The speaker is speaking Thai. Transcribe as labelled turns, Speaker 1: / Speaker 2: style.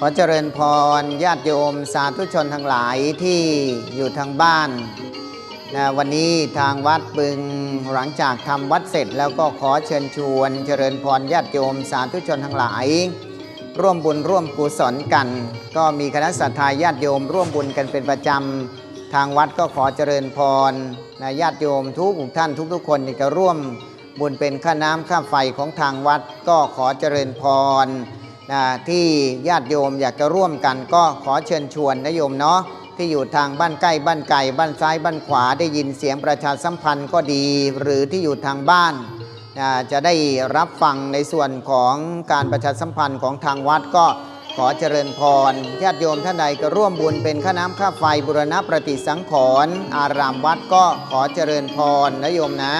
Speaker 1: ขอเจริญพรญาติโยมสาธุชนทั้งหลายที่อยู่ทางบ้านนะวันนี้ทางวัดบึงหลังจากทำวัดเสร็จแล้วก็ขอเชิญชวน เจริญพรญาติโยมสาธุชนทั้งหลาย ร่วมบุญร่วมกุศลกัน ก็มีคณะสัตยาญาติโยม ร่วมบุญกันเป็นประจำทางวัดก็ขอเจริญพรนะญาติโยมทุกท่านทุกๆคนที่จะร่วมบุญเป็นค่าน้ำค่าไฟของทางวัดก็ขอเจริญพร นะที่ญาติโยมอยากจะร่วมกันก็ขอเชิญชวนนะโยมเนาะที่อยู่ทางบ้านใกล้บ้านไกลบ้านซ้ายบ้านขวาได้ยินเสียงประชาสัมพันธ์ก็ดี หรือที่อยู่ทางบ้านนะจะได้รับฟังในส่วนของการประชาสัมพันธ์ของทางวัดก็ขอเจริญพรญาติโยมท่านใดก็ร่วมบุญเป็นค่าน้ำค่าไฟบุรณะประติสังขรณ์อารามวัดก็ขอเจริญพรนะโยมนะ